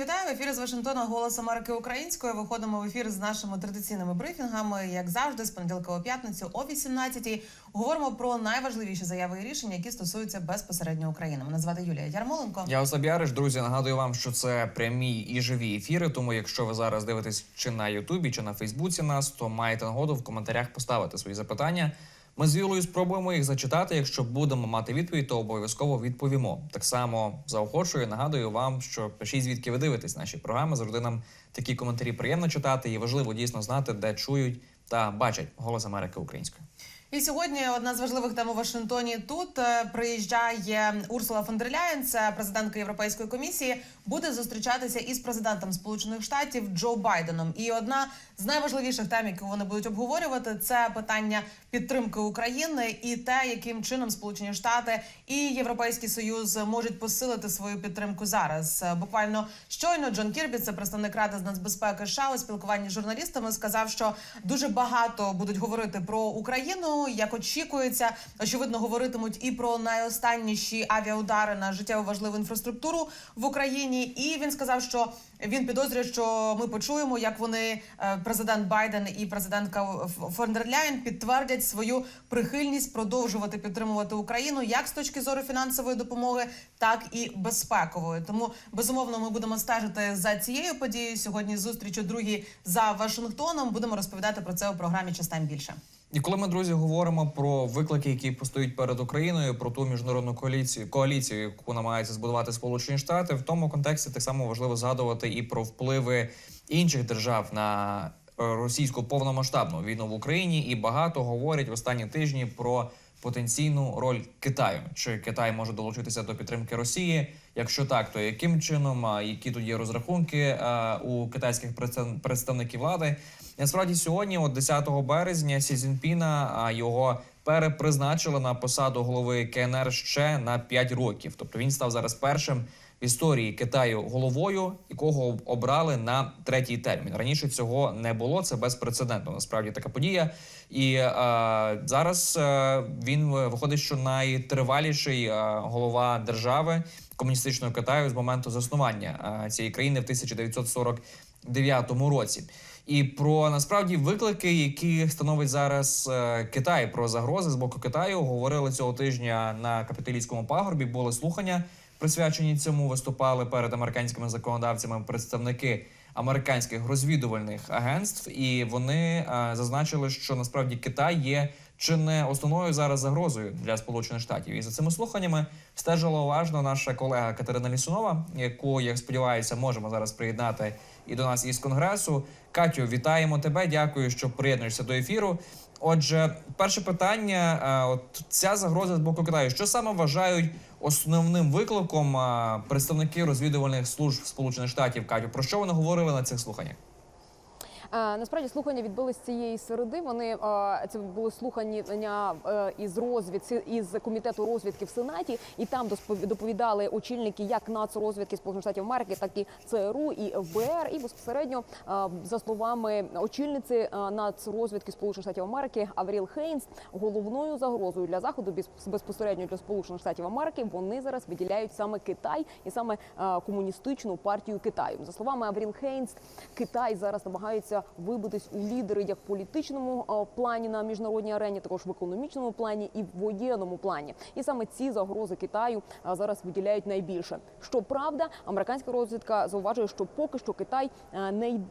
Вітаю в ефірі з Вашингтона Голос Америки Українською. Виходимо в ефір з нашими традиційними брифінгами. Як завжди, з понеділка у п'ятницю о 18-й говоримо про найважливіші заяви і рішення, які стосуються безпосередньо України. Мене звати Юлія Ярмоленко. Я Остап Яриш. друзі. Нагадую вам, що це прямі і живі ефіри. Тому, якщо ви зараз дивитесь чи на Ютубі, чи на Фейсбуці нас, то маєте нагоду в коментарях поставити свої запитання. Ми з Юлею спробуємо їх зачитати. Якщо будемо мати відповідь, то обов'язково відповімо. Так само заохочую. Нагадую вам, що пишіть звідки ви дивитесь наші програми. Завжди нам такі коментарі приємно читати. І важливо дійсно знати, де чують та бачать голос Америки українською. І сьогодні одна з важливих тем у Вашингтоні. Тут е, приїжджає Урсула фон це президентка Європейської комісії, буде зустрічатися із президентом Сполучених Штатів Джо Байденом. І одна з найважливіших тем, яку вони будуть обговорювати, це питання підтримки України і те, яким чином Сполучені Штати і Європейський Союз можуть посилити свою підтримку зараз. Е, Буквально щойно Джон Кірбі, це представник ради з нацбезпеки США у спілкуванні з журналістами, сказав, що дуже багато будуть говорити про Україну. Як очікується, очевидно, говоритимуть і про найостанніші авіаудари на життєво важливу інфраструктуру в Україні. І він сказав, що він підозрює, що ми почуємо, як вони е, президент Байден і президентка фон дер Ляєн підтвердять свою прихильність продовжувати підтримувати Україну як з точки зору фінансової допомоги, так і безпекової. Тому безумовно ми будемо стежити за цією подією. Сьогодні зустріч у другій за Вашингтоном. Будемо розповідати про це у програмі «Частем більше. І коли ми друзі говоримо про виклики, які постають перед Україною, про ту міжнародну коаліцію, коаліцію, яку намагаються збудувати Сполучені Штати, в тому контексті так само важливо згадувати і про впливи інших держав на е, російську повномасштабну війну в Україні. І багато говорять в останні тижні про потенційну роль Китаю. Чи Китай може долучитися до підтримки Росії? Якщо так, то яким чином які тут є розрахунки у китайських представ- представників влади? Насправді сьогодні, от 10 березня, Сі Цзіньпіна, його перепризначили на посаду голови КНР ще на 5 років. Тобто він став зараз першим в історії Китаю головою, якого обрали на третій термін. Раніше цього не було. Це безпрецедентно. Насправді така подія. І е, зараз е, він виходить, що найтриваліший е, голова держави комуністичного Китаю з моменту заснування е, цієї країни в 1949 році. І про насправді виклики, які становить зараз е, Китай, про загрози з боку Китаю, говорили цього тижня на капітолійському пагорбі. Були слухання присвячені цьому. Виступали перед американськими законодавцями представники американських розвідувальних агентств, і вони е, зазначили, що насправді Китай є чи не основною зараз загрозою для Сполучених Штатів. І за цими слуханнями стежила уважно наша колега Катерина Лісунова, яку я сподіваюся, можемо зараз приєднати і до нас із конгресу. Катю, вітаємо тебе. Дякую, що приєднуєшся до ефіру. Отже, перше питання: е, от ця загроза з боку Китаю. Що саме вважають основним викликом е, представники розвідувальних служб Сполучених Штатів? Катю, про що вони говорили на цих слуханнях? Насправді слухання відбулись цієї середи. Вони це були слухання із розвідки із комітету розвідки в сенаті, і там доповідали очільники як нацрозвідки Сполучених Штатів Америки, так і ЦРУ і ФБР. І безпосередньо за словами очільниці нацрозвідки Сполучених Штатів Америки Авріл Хейнс, головною загрозою для заходу без- безпосередньо для Сполучених Штатів Америки вони зараз виділяють саме Китай і саме комуністичну партію Китаю. За словами Авріл Хейнс, Китай зараз намагається вибитись у лідери як в політичному плані на міжнародній арені, також в економічному плані і в воєнному плані. І саме ці загрози Китаю зараз виділяють найбільше. Щоправда, американська розвідка зауважує, що поки що Китай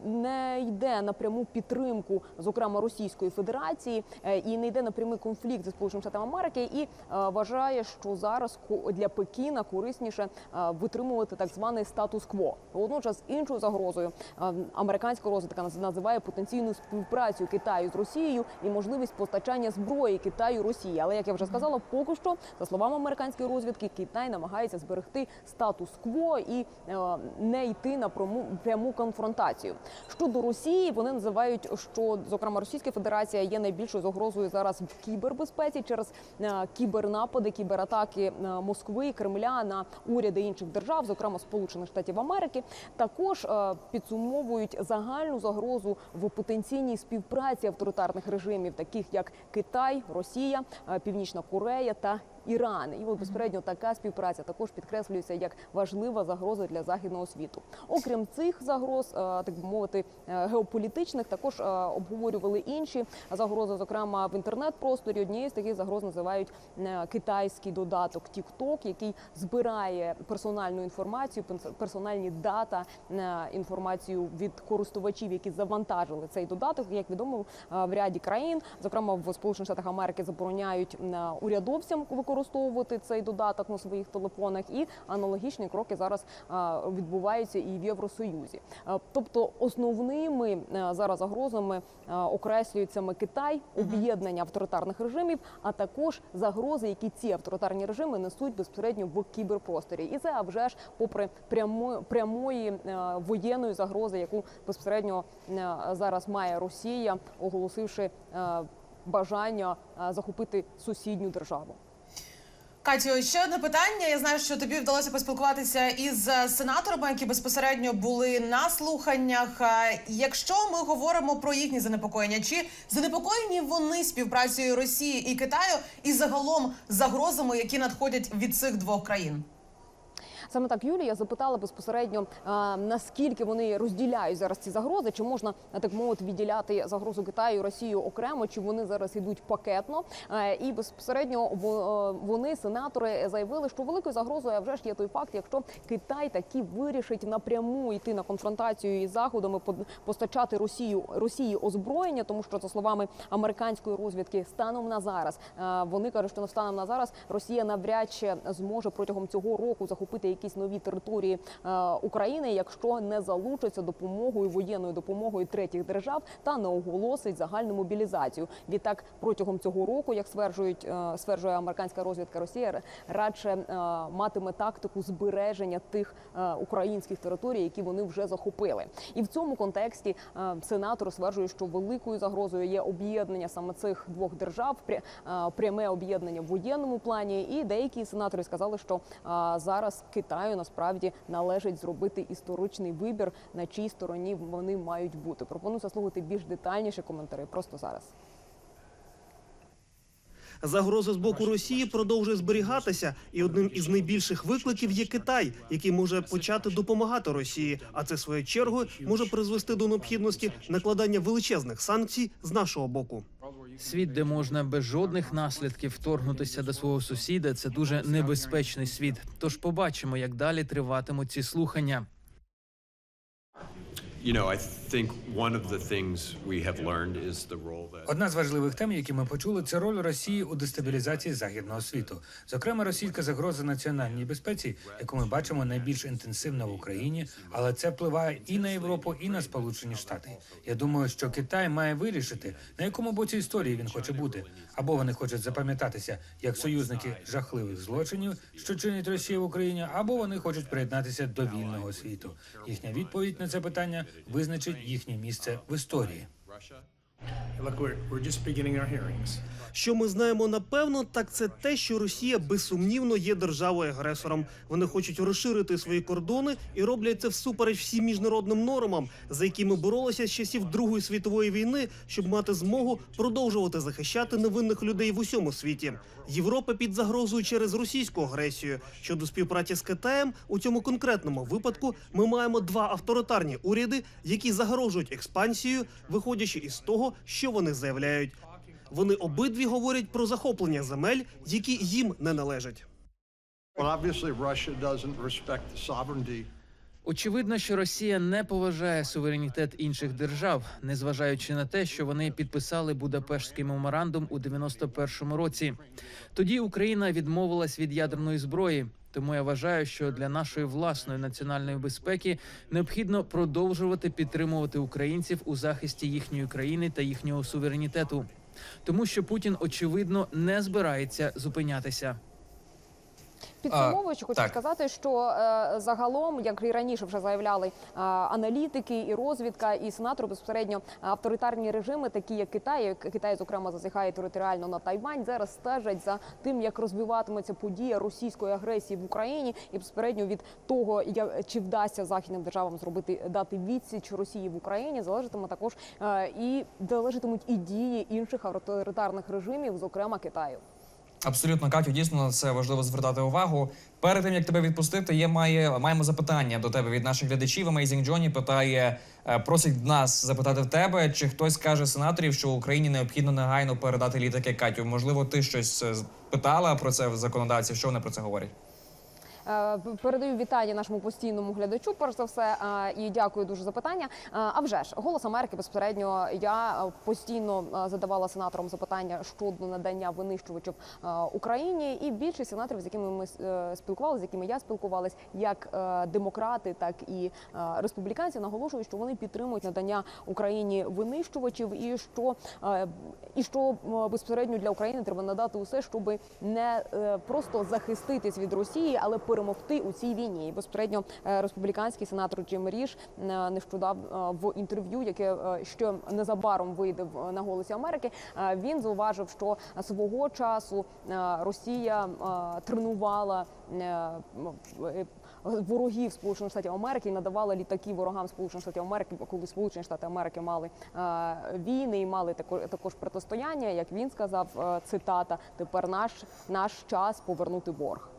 не йде на пряму підтримку, зокрема Російської Федерації, е, і не йде на прямий конфлікт зі Сполученими Штатами Америки, і вважає, що зараз для Пекіна корисніше витримувати так званий статус-кво. Водночас іншою загрозою американська розвідка наз- називає потенційну співпрацю Китаю з Росією і можливість постачання зброї Китаю Росії. Але як я вже сказала, поки що, за словами американської розвідки, Китай намагається зберегти статус-кво і е, не йти на пряму, пряму конфронтацію. Щодо Росії, вони називають, що зокрема Російська Федерація є найбільшою загрозою зараз в кібербезпеці через е, кібернапади, кібератаки е, Москви, Кремля на уряди інших держав, зокрема Сполучених Штатів Америки. Також е, підсумовують загальну загрозу в потенційній співпраці авторитарних режимів, таких як Китай, Росія, е, Північна Корея та Іран. І от безпосередньо така співпраця також підкреслюється як важлива загроза для західного світу. Окрім цих загроз, е, так би мовити, е, геополітичних, також е, обговорювали інші загрози, зокрема в інтернет-просторі. Однією з таких загроз називають китайський додаток TikTok, який збирає персональну інформацію, персональні дата, інформацію від користувачів, які завантажили цей додаток. Як відомо, в ряді країн, зокрема в Сполучених Штатах Америки, забороняють урядовцям використовувати цей додаток на своїх телефонах, і аналогічні кроки зараз відбуваються і в Євросоюзі. Тобто основними зараз загрозами окреслюють саме Китай, об'єднання авторитарних режимів, а також загрози, які ці авторитарні режими несуть безпосередньо в кіберпросторі. І це а вже ж попри прямо, прямої воєнної загрози, яку безпосередньо зараз має Росія, оголосивши бажання захопити сусідню державу. Катю, ще одне питання. Я знаю, що тобі вдалося поспілкуватися із е, сенаторами, які безпосередньо були на слуханнях. Е, Якщо ми говоримо про їхні занепокоєння, чи занепокоєні вони співпрацею Росії і Китаю і загалом загрозами, які надходять від цих двох країн? Саме так Юлія запитала безпосередньо наскільки вони розділяють зараз ці загрози, чи можна так мовити відділяти загрозу Китаю і Росію окремо, чи вони зараз йдуть пакетно. Е, І безпосередньо во- е, вони, сенатори, заявили, що великою загрозою вже ж є той факт, якщо Китай таки вирішить напряму йти на конфронтацію із под- постачати Росію Росії озброєння, тому що за словами американської розвідки, станом на зараз е, вони кажуть, що станом на зараз Росія навряд чи зможе протягом цього року захопити якісь нові території е, України, якщо не залучиться допомогою воєнною допомогою третіх держав та не оголосить загальну мобілізацію. Відтак протягом цього року, як стверджують е, стверджує американська розвідка Росія, радше е, матиме тактику збереження тих українських територій, які вони вже захопили. І в цьому контексті сенатори стверджують, що великою загрозою є об'єднання саме цих двох держав, пря- пряме об'єднання в воєнному плані. І деякі сенатори сказали, що зараз Китаю насправді належить зробити історичний вибір, на чій стороні вони мають бути. Пропоную заслухати більш детальніші коментарі просто зараз. Загроза з боку Росії продовжує зберігатися, і одним із найбільших викликів є Китай, який може почати допомагати Росії. А це своєю чергою може призвести до необхідності накладання величезних санкцій з нашого боку. Світ, де можна без жодних наслідків вторгнутися до свого сусіда, це дуже небезпечний світ. Тож побачимо, як далі триватимуть ці слухання. You know, I Одна з важливих тем, які ми почули, це роль Росії у дестабілізації західного світу. Зокрема, російська загроза національній безпеці, яку ми бачимо найбільш інтенсивно в Україні, але це впливає і на Європу, і на Сполучені Штати. Я думаю, що Китай має вирішити, на якому боці історії він хоче бути, або вони хочуть запам'ятатися як союзники жахливих злочинів, що чинить Росія в Україні, або вони хочуть приєднатися до вільного світу. Їхня відповідь на це питання визначить їхнє місце в історії. Що ми знаємо напевно, так це те, що Росія безсумнівно є державою агресором. Вони хочуть розширити свої кордони і роблять це всупереч всім міжнародним нормам, за якими боролися з часів Другої світової війни, щоб мати змогу продовжувати захищати невинних людей в усьому світі. Європа під загрозою через російську агресію. Щодо співпраці з Китаєм, у цьому конкретному випадку ми маємо два авторитарні уряди, які загрожують експансією, виходячи із того, що вони заявляють. Вони обидві говорять про захоплення земель, які їм не належать. Well, obviously, Russia doesn't respect Очевидно, що Росія не поважає суверенітет інших держав, незважаючи на те, що вони підписали Будапештський меморандум у 91-му році. Тоді Україна відмовилась від ядерної зброї. Тому я вважаю, що для нашої власної національної безпеки необхідно продовжувати підтримувати українців у захисті їхньої країни та їхнього суверенітету, тому що Путін очевидно не збирається зупинятися. Підсумовуючи, хочу так. сказати, що е, загалом, як і раніше вже заявляли е, аналітики і розвідка, і сенатори безпосередньо авторитарні режими, такі як Китай, як Китай, зокрема, зазіхає територіально на Тайвань, зараз стежать за тим, як розвиватиметься подія російської агресії в Україні, і безпосередньо від того, як чи вдасться західним державам зробити дати відсіч Росії в Україні, залежатиме також е, і залежатимуть і дії інших авторитарних режимів, зокрема Китаю. Абсолютно, Катю, дійсно це важливо звертати увагу. Перед тим як тебе відпустити, є має маємо запитання до тебе від наших глядачів. Amazing Johnny питає, е, просить нас запитати в тебе, чи хтось каже сенаторів, що Україні необхідно негайно передати літаки. Катю, можливо, ти щось е, питала про це в законодавці? Що вони про це говорять? Е, Передаю вітання нашому постійному глядачу. Перш за все, е, і дякую дуже за питання. Е, А вже ж голос Америки безпосередньо я постійно задавала сенаторам запитання щодо надання винищувачів Україні, і більшість сенаторів, з якими ми спілкувалися, з якими я спілкувалась, як демократи, так і республіканці, наголошують, що вони підтримують надання Україні винищувачів, і що і що безпосередньо для України треба надати усе, щоб не просто захиститись від Росії, але перемогти у цій війні. І безпосередньо е, республіканський сенатор Джим Ріш е, нещодавно в інтерв'ю, яке е, ще незабаром вийде на голосі Америки. е, Він зауважив, що свого часу е, Росія е, тренувала е, е, ворогів Сполучених Штатів Америки і надавала літаки ворогам Сполучених Штатів Америки, коли Сполучені Штати Америки мали е, війни і мали також протистояння. Як він сказав, е, цитата: тепер наш наш час повернути борг.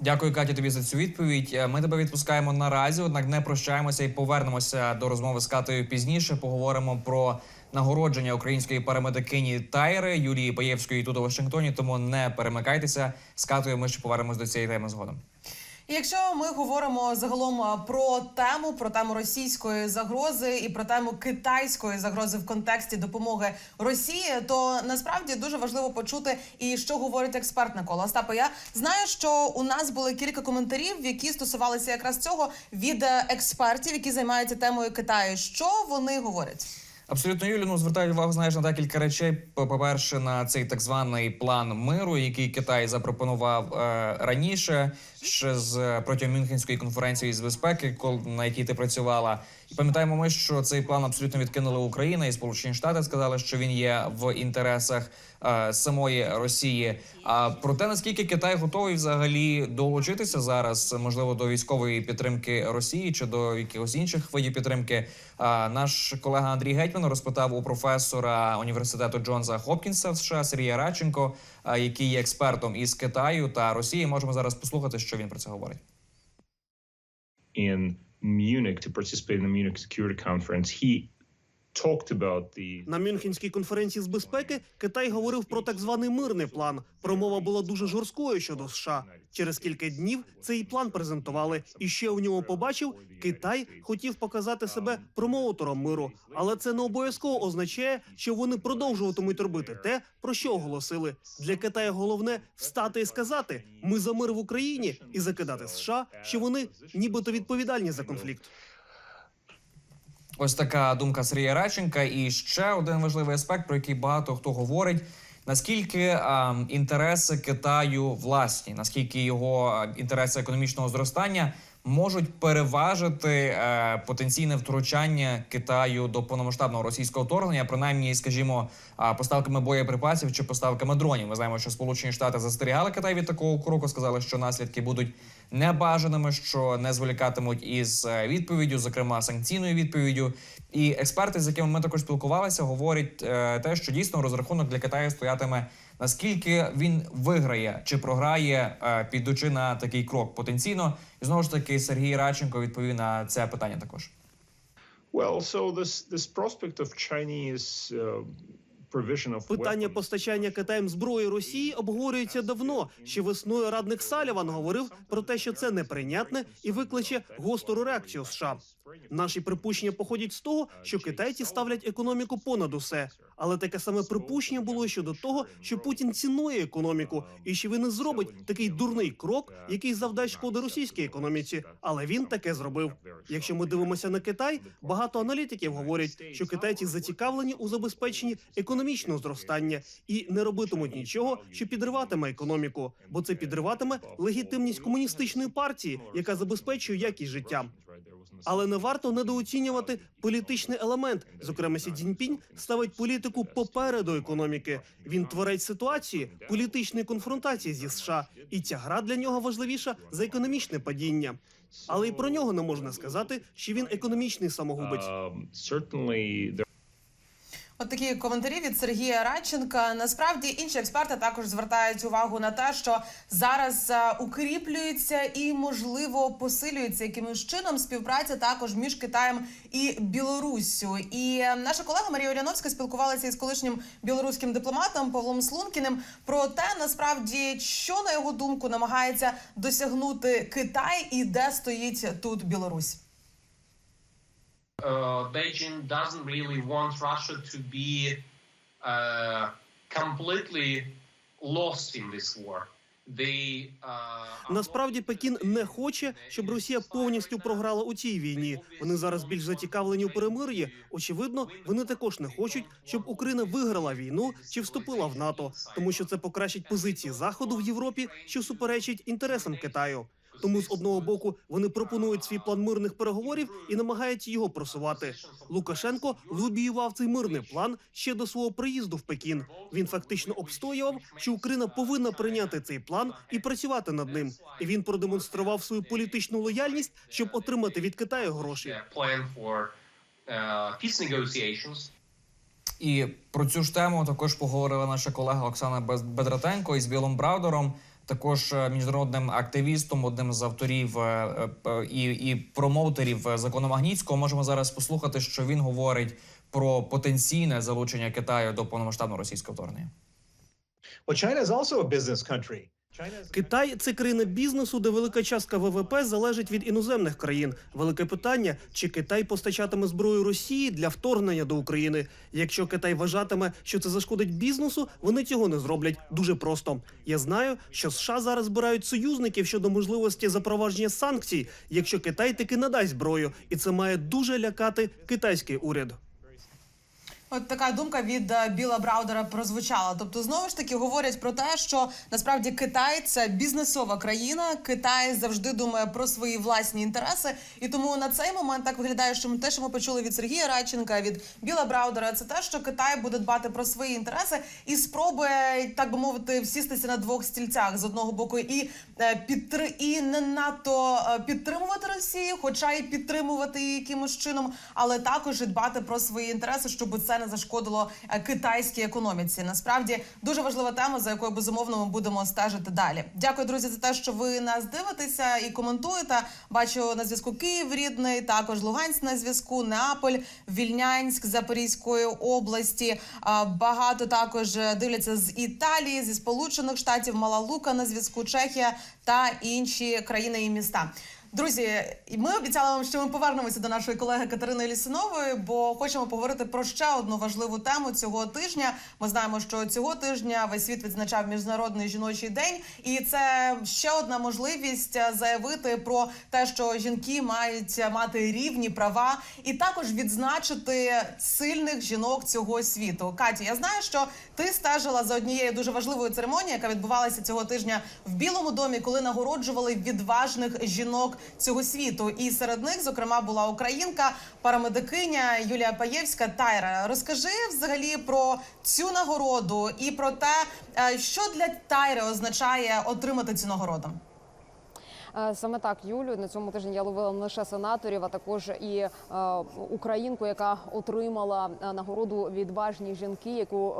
Дякую, Катя, тобі за цю відповідь. Е, Ми тебе відпускаємо наразі, однак не прощаємося і повернемося до розмови з Катою пізніше. Поговоримо про нагородження української парамедикині Тайри Юлії Паєвської тут у Вашингтоні. Тому не перемикайтеся з Катою. Ми ще повернемось до цієї теми згодом. І Якщо ми говоримо загалом про тему, про тему російської загрози і про тему китайської загрози в контексті допомоги Росії, то насправді дуже важливо почути і що говорить експертне коло. Остапе, я знаю, що у нас були кілька коментарів, які стосувалися якраз цього від е, експертів, які займаються темою Китаю. Що вони говорять? Абсолютно Юлі, ну звертаю увагу, знаєш, на декілька речей. По- По-перше, на цей так званий план миру, який Китай запропонував е, раніше, ще з протягом Мюнхенської конференції з безпеки, на якій ти працювала. І пам'ятаємо ми, що цей план абсолютно відкинули Україна і Сполучені Штати сказали, що він є в інтересах е, самої Росії. А про те, наскільки Китай готовий взагалі долучитися зараз, можливо, до військової підтримки Росії чи до якихось інших видів підтримки, а, наш колега Андрій Гетьман розпитав у професора університету Джонса Хопкінса в США Сергія Радченко, який є експертом із Китаю та Росії. Можемо зараз послухати, що він про це говорить. in Munich to participate in the Munich Security Conference, he На Мюнхенській конференції з безпеки Китай говорив про так званий мирний план. Промова була дуже жорсткою щодо США. Через кілька днів цей план презентували, і ще в ньому побачив, Китай хотів показати себе промоутером миру, але це не обов'язково означає, що вони продовжуватимуть робити те, про що оголосили. Для Китаю головне встати і сказати: ми за мир в Україні і закидати США, що вони нібито відповідальні за конфлікт. Ось така думка Сергія Радченка. І ще один важливий аспект, про який багато хто говорить. Наскільки а, інтереси Китаю власні, наскільки його інтереси економічного зростання можуть переважити е, потенційне втручання Китаю до повномасштабного російського вторгнення, принаймні, скажімо, поставками боєприпасів чи поставками дронів. Ми знаємо, що Сполучені Штати застерігали Китай від такого кроку, сказали, що наслідки будуть небажаними, що не зволікатимуть із е, відповіддю, зокрема санкційною відповіддю. І експерти, з якими ми також спілкувалися, говорять е, те, що дійсно розрахунок для Китаю стоятиме наскільки він виграє чи програє, е, підучи на такий крок потенційно. І знову ж таки Сергій Радченко відповів на це питання також. well, so this this prospect of Chinese uh, Питання постачання Китаєм зброї Росії обговорюється давно. Ще весною радник Саліван говорив про те, що це неприйнятне і викличе гостру реакцію США. Наші припущення походять з того, що китайці ставлять економіку понад усе. Але таке саме припущення було щодо того, що Путін цінує економіку і що він не зробить такий дурний крок, який завдасть шкоди російській економіці. Але він таке зробив. Якщо ми дивимося на Китай, багато аналітиків говорять, що китайці зацікавлені у забезпеченні економічного зростання і не робитимуть нічого, що підриватиме економіку, бо це підриватиме легітимність комуністичної партії, яка забезпечує якість життя. Але не варто недооцінювати політичний елемент. Зокрема, Сі Цзіньпінь ставить політику попереду економіки. Він творець ситуації політичної конфронтації зі США, і ця гра для нього важливіша за економічне падіння. Але й про нього не можна сказати, що він економічний самогубець. От такі коментарі від Сергія Радченка. Насправді інші експерти також звертають увагу на те, що зараз е, укріплюється і можливо посилюється якимось чином співпраця також між Китаєм і Білоруссю. І е, наша колега Марія Оляновська спілкувалася із колишнім білоруським дипломатом Павлом Слункіним про те, насправді, що на його думку намагається досягнути Китай і де стоїть тут Білорусь. Uh, Beijing doesn't really want Russia to be uh, completely lost in this war. Uh, Насправді Пекін не хоче, щоб Росія повністю програла у цій війні. Вони зараз більш зацікавлені у перемир'ї. Очевидно, вони також не хочуть, щоб Україна виграла війну чи вступила в НАТО, тому що це покращить позиції заходу в Європі, що суперечить інтересам Китаю. Тому з одного боку вони пропонують свій план мирних переговорів і намагаються його просувати. Лукашенко лобіював цей мирний план ще до свого приїзду в Пекін. Він фактично обстоював, що Україна повинна прийняти цей план і працювати над ним. І він продемонстрував свою політичну лояльність, щоб отримати від Китаю гроші. uh. І про цю ж тему також поговорила наша колега Оксана Без- Бедратенко із Білом Браудером, також е, міжнародним активістом, одним з авторів е, е, і, і промоутерів закону Магнітського. Можемо зараз послухати, що він говорить про потенційне залучення Китаю до повномасштабного російського вторгнення. Well, China is also a business country. Китай це країна бізнесу, де велика частка ВВП залежить від іноземних країн. Велике питання: чи Китай постачатиме зброю Росії для вторгнення до України? Якщо Китай вважатиме, що це зашкодить бізнесу, вони цього не зроблять дуже просто. Я знаю, що США зараз збирають союзників щодо можливості запровадження санкцій, якщо Китай таки надасть зброю, і це має дуже лякати китайський уряд. От така думка від е, Біла Браудера прозвучала. Тобто, знову ж таки говорять про те, що насправді Китай це бізнесова країна. Китай завжди думає про свої власні інтереси, і тому на цей момент так виглядає, що ми те, що ми почули від Сергія Радченка, від Біла Браудера, це те, що Китай буде дбати про свої інтереси і спробує, так би мовити, всістися на двох стільцях з одного боку і е, підтри і не надто е, підтримувати Росію, хоча й підтримувати її якимось чином, але також і дбати про свої інтереси, щоб це не зашкодило е, китайській економіці. Насправді дуже важлива тема, за якою безумовно ми будемо стежити далі. Дякую, друзі, за те, що ви нас дивитеся і коментуєте. Бачу на зв'язку Київ рідний, також Луганськ на зв'язку, Неаполь, Вільнянськ Запорізької області. Багато також е, дивляться з Італії, зі Сполучених Штатів, Мала Лука на зв'язку, Чехія та інші країни і міста. Друзі, ми обіцяли вам, що ми повернемося до нашої колеги Катерини Лісинової, бо хочемо поговорити про ще одну важливу тему цього тижня. Ми знаємо, що цього тижня весь світ відзначав міжнародний жіночий день, і це ще одна можливість заявити про те, що жінки мають мати рівні права, і також відзначити сильних жінок цього світу. Каті, я знаю, що ти стежила за однією дуже важливою церемонією, яка відбувалася цього тижня в Білому домі, коли нагороджували відважних жінок цього світу. І серед них, зокрема, була українка, парамедикиня Юлія Паєвська. Тайра, розкажи взагалі про цю нагороду і про те, е, що для Тайри означає отримати цю нагороду. Е, Саме так, Юлю, на цьому тижні я ловила не лише сенаторів, а також і е, українку, яка отримала е, нагороду відважні жінки, яку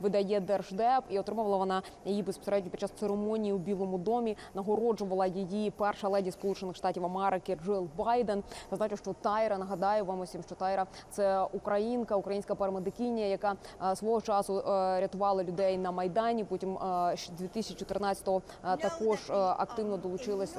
видає держдеп, і отримувала вона її безпосередньо під час церемонії у Білому домі. Нагороджувала її перша леді Сполучених Штатів Америки Джил Байден. Зазначу, що Тайра нагадаю вам усім, що Тайра це українка, українська парамедикиня, яка свого часу рятувала людей на майдані. Потім е, ще 2014-го е, також активно долучилась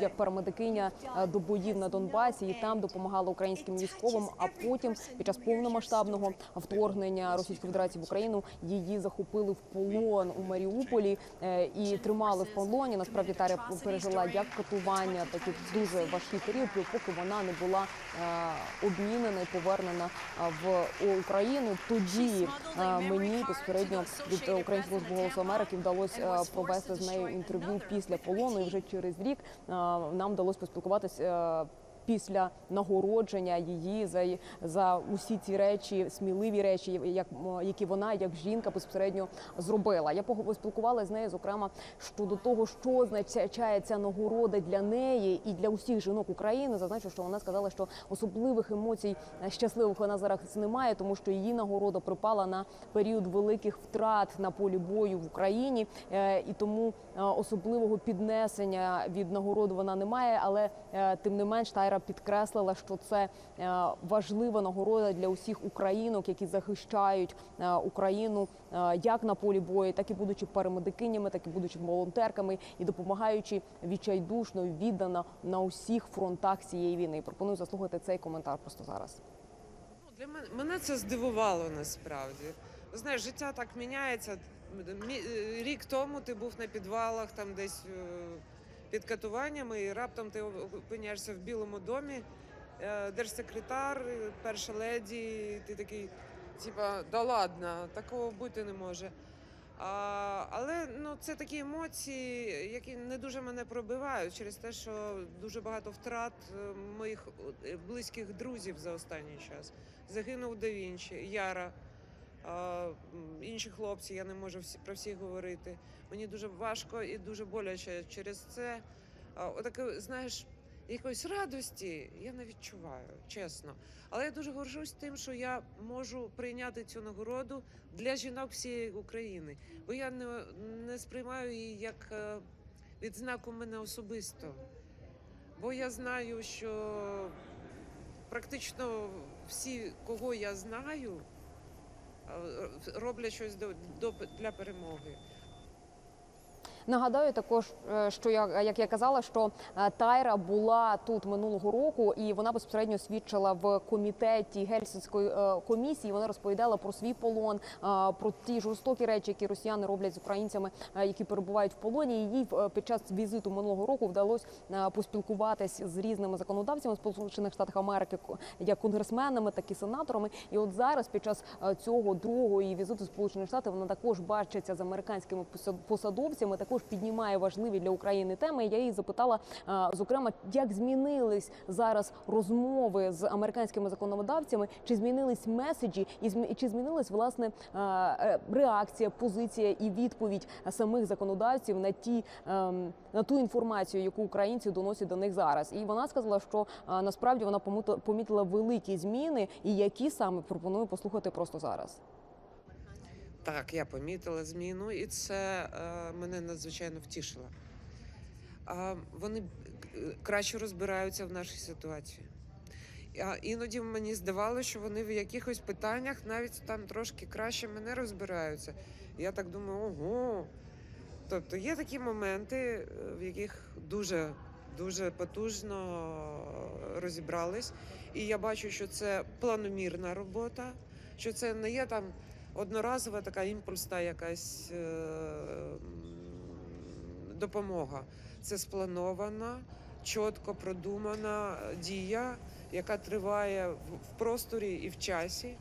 як парамедикиня е, до боїв на Донбасі і там допомагала українським військовим. А потім, під час повномасштабного вторгнення Російської Федерації в Україну, її захопили в полон у Маріуполі е, і тримали в полоні. Насправді Таря пережила як катування, так і дуже важкий період, поки вона не була е, обмінена і повернена е, в Україну. Тоді е, мені безпосередньо від е, Українського Америки вдалося е, провести з нею інтерв'ю після полону. І вже через рік е, нам вдалося поспілкуватися. Після нагородження її за за усі ці речі, сміливі речі, як які вона як жінка безпосередньо зробила. Я поспілкувалася з нею, зокрема щодо того, що означає ця нагорода для неї і для усіх жінок України. Зазначу, що вона сказала, що особливих емоцій е, щасливих вона зараз немає, тому що її нагорода припала на період великих втрат на полі бою в Україні, Е, і тому е, особливого піднесення від нагороди вона не має. Але тим не менш Тайра підкреслила, що це е, важлива нагорода для усіх українок, які захищають е, Україну е, як на полі бою, так і будучи парамедикинями, так і будучи волонтерками і допомагаючи відчайдушно віддано на усіх фронтах цієї війни. Пропоную заслухати цей коментар просто зараз. Ну, Для мене мене це здивувало насправді. Знаєш, життя так міняється. Мі- Рік тому ти був на підвалах, там десь під катуваннями, і раптом ти опиняєшся в Білому домі. Е, Держсекретар, перша леді, ти такий, типа, да ладно, такого бути не може. А, але ну, це такі емоції, які не дуже мене пробивають через те, що дуже багато втрат е, моїх е, близьких друзів за останній час. Загинув Да Вінчі, Яра, а, інші хлопці, я не можу всі, про всіх говорити. Мені дуже важко і дуже боляче через це. Отаке, знаєш, якоїсь радості я не відчуваю, чесно. Але я дуже горжусь тим, що я можу прийняти цю нагороду для жінок всієї України. Бо я не, не сприймаю її як е, відзнаку мене особисто. Бо я знаю, що практично всі, кого я знаю, е, роблять щось для перемоги. Нагадаю також, е, що я як я казала, що е, Тайра була тут минулого року, і вона безпосередньо свідчила в комітеті гельсінської е, комісії. Вона розповідала про свій полон, про ті жорстокі речі, які росіяни роблять з українцями, які перебувають в полоні. Е, під час візиту минулого року вдалося поспілкуватись з різними законодавцями Сполучених Штатів Америки, як конгресменами, так і сенаторами. І от зараз, під час цього другого візиту в Сполучені Штати, вона також бачиться з американськими посад- посадовцями. Також піднімає важливі для України теми. Я її запитала, е, зокрема, як змінились зараз розмови з американськими законодавцями, чи змінились меседжі, і чи змінилась власне е, е, реакція, позиція і відповідь самих законодавців на ті ем, на ту інформацію, яку українці доносять до них зараз. І вона сказала, що насправді вона помітила великі зміни, і які саме пропоную послухати просто зараз. Так, я помітила зміну, і це е, мене надзвичайно втішило. А, вони е, краще розбираються в нашій ситуації. А іноді мені здавалося, що вони в якихось питаннях навіть там трошки краще мене розбираються. Я так думаю, ого. Тобто є такі моменти, е, в яких дуже дуже потужно розібрались. І я бачу, що це планомірна робота, що це не є там одноразова така імпульсна якась е, допомога. Це спланована, чітко продумана дія, яка триває в, в просторі і в часі.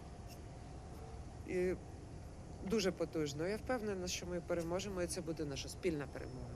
І дуже потужно. Я впевнена, що ми переможемо, і це буде наша спільна перемога.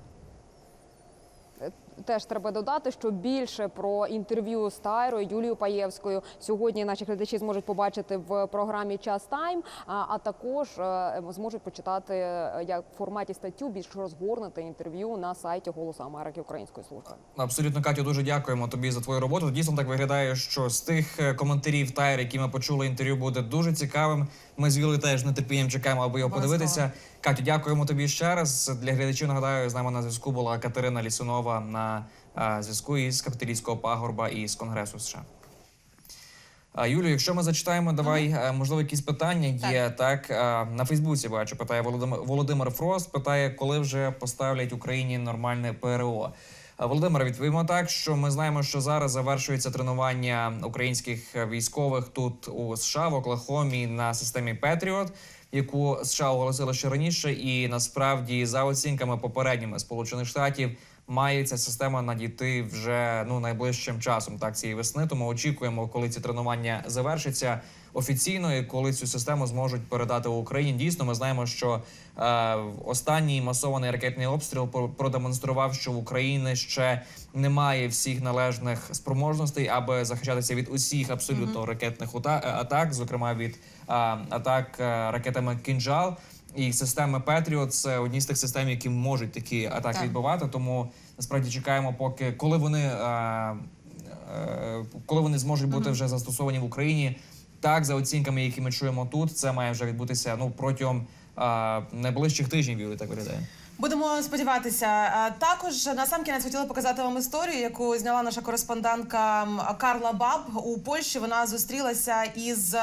Теж треба додати, що більше про інтерв'ю з Тайрою Юлією Паєвською сьогодні наші глядачі зможуть побачити в програмі Час Тайм, а, також е, зможуть почитати е, як в форматі статтю більш розгорнуте інтерв'ю на сайті Голосу Америки Української служби. Абсолютно, Катю, дуже дякуємо тобі за твою роботу. Дійсно так виглядає, що з тих е, коментарів Тайр, які ми почули, інтерв'ю буде дуже цікавим. Ми з Вілою теж нетерпінням чекаємо, аби його подивитися. Катю, дякуємо тобі ще раз. Для глядачів нагадаю, з нами на зв'язку була Катерина Лісунова на е, зв'язку із капіталійського пагорба і з Конгресу США. Юлію, якщо ми зачитаємо, давай е, можливо якісь питання є. Так, е, на Фейсбуці бачу, питає Володимир Володимир Фрост. Питає, коли вже поставлять Україні нормальне ПРО. Е, Володимир, відповімо так, що ми знаємо, що зараз завершується тренування українських військових тут у США в Оклахомі на системі Петріот, яку США оголосили ще раніше, і насправді за оцінками попередніми Сполучених Штатів має ця система надійти вже ну найближчим часом, так цієї весни. Тому очікуємо, коли ці тренування завершаться. офіційно, і коли цю систему зможуть передати Україні. Дійсно, ми знаємо, що е, останній масований ракетний обстріл про- продемонстрував, що в Україні ще немає всіх належних спроможностей, аби захищатися від усіх абсолютно ракетних ута- е, атак, зокрема від е, атак е, ракетами Кінжал. І системи Петріот це одні з тих систем, які можуть такі атаки Так. відбивати. Тому насправді чекаємо, поки коли вони е, е, коли вони зможуть бути вже застосовані в Україні. Так, за оцінками, які ми чуємо тут, це має вже відбутися ну протягом е, найближчих тижнів. Юлі, так виглядає. Будемо сподіватися. Також на сам кінець хотіла показати вам історію, яку зняла наша кореспондентка Карла Баб у Польщі. Вона зустрілася із.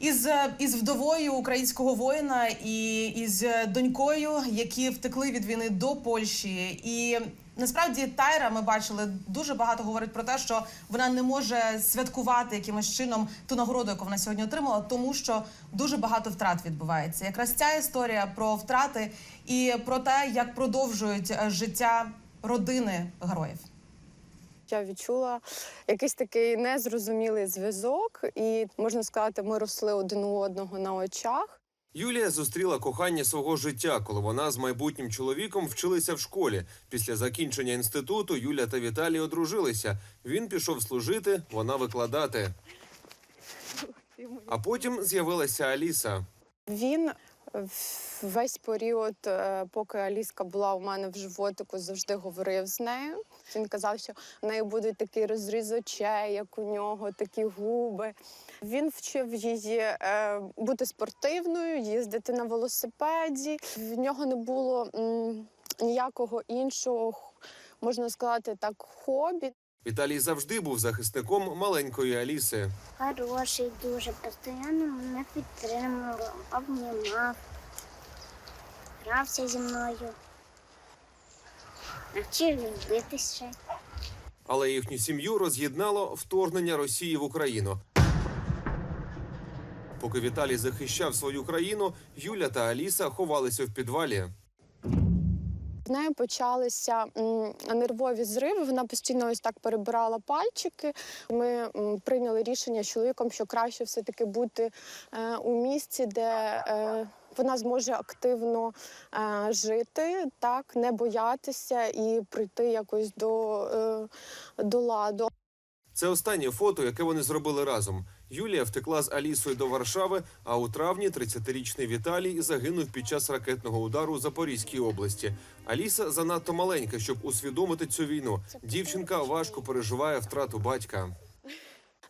Е, Із, е, із вдовою українського воїна і із донькою, які втекли від війни до Польщі, і насправді Тайра ми бачили дуже багато говорить про те, що вона не може святкувати якимось чином ту нагороду, яку вона сьогодні отримала, тому що дуже багато втрат відбувається. Якраз ця історія про втрати і про те, як продовжують е, життя родини героїв. Я відчула якийсь такий незрозумілий зв'язок, і можна сказати, ми росли один у одного на очах. Юлія зустріла кохання свого життя, коли вона з майбутнім чоловіком вчилися в школі. Після закінчення інституту Юля та Віталій одружилися. Він пішов служити, вона викладати. А потім з'явилася Аліса. Він весь період, е, поки Аліска була у мене в животику, завжди говорив з нею. Він казав, що в неї буде такий розріз очей, як у нього, такі губи. Він вчив її е, бути спортивною, їздити на велосипеді. В нього не було ніякого іншого, можна сказати, так, хобі. Віталій завжди був захисником маленької Аліси. Хороший дуже, постійно мене підтримував, обнімав, грався зі мною, навчив любитися. Але їхню сім'ю роз'єднало вторгнення Росії в Україну. Поки Віталій захищав свою країну, Юля та Аліса ховалися в підвалі. В неї почалися нервові зриви. Вона постійно ось так перебирала пальчики. Ми прийняли рішення з чоловіком, що краще все-таки бути е, у місці, де е, вона зможе активно е, жити, так не боятися і прийти якось до, е, до ладу. Це останнє фото, яке вони зробили разом. Юлія втекла з Алісою до Варшави, а у травні 30-річний Віталій загинув під час ракетного удару у Запорізькій області. Аліса занадто маленька, щоб усвідомити цю війну. Дівчинка важко переживає втрату батька.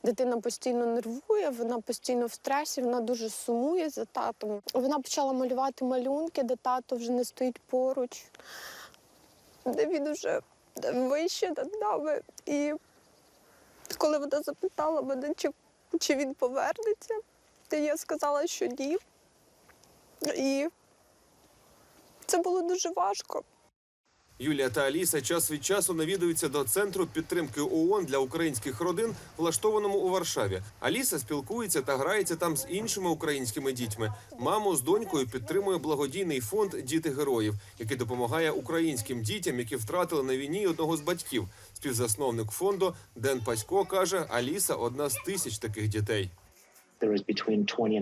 Дитина постійно нервує, вона постійно в стресі, вона дуже сумує за татом. Вона почала малювати малюнки, де тато вже не стоїть поруч, де він вже вище над нами. І коли вона запитала мене, чи, чи він повернеться, то я сказала, що ні. І це було дуже важко. Юлія та Аліса час від часу навідуються до центру підтримки ООН для українських родин, влаштованому у Варшаві. Аліса спілкується та грається там з іншими українськими дітьми. Маму з донькою підтримує благодійний фонд Діти героїв, який допомагає українським дітям, які втратили на війні одного з батьків. Співзасновник фонду Ден Пасько каже: Аліса одна з тисяч таких дітей.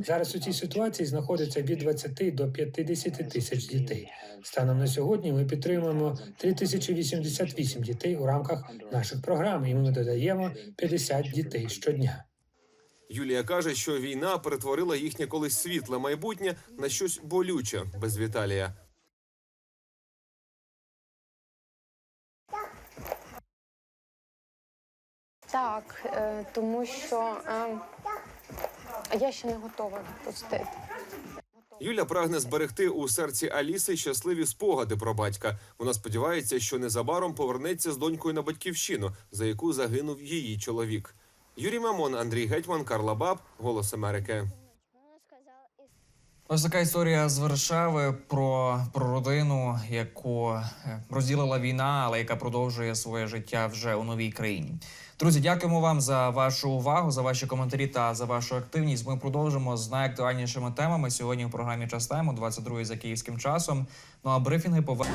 Зараз у цій ситуації знаходиться від 20 до 50 тисяч дітей. Станом на сьогодні ми підтримуємо 3088 дітей у рамках наших програм, і ми додаємо 50 дітей щодня. Юлія каже, що війна перетворила їхнє колись світле майбутнє на щось болюче без Віталія. Так, е, тому що е, я ще не готова відпустити. Юля прагне зберегти у серці Аліси щасливі спогади про батька. Вона сподівається, що незабаром повернеться з донькою на батьківщину, за яку загинув її чоловік. Юрій Мамон, Андрій Гетьман, Карла Баб, Голос Америки. Ось така історія з Варшави про, про родину, яку е, розділила війна, але яка продовжує своє життя вже у новій країні. Друзі, дякуємо вам за вашу увагу, за ваші коментарі та за вашу активність. Ми продовжимо з найактуальнішими темами сьогодні в програмі «Час тайму», 22 за київським часом. Ну а брифінги пове...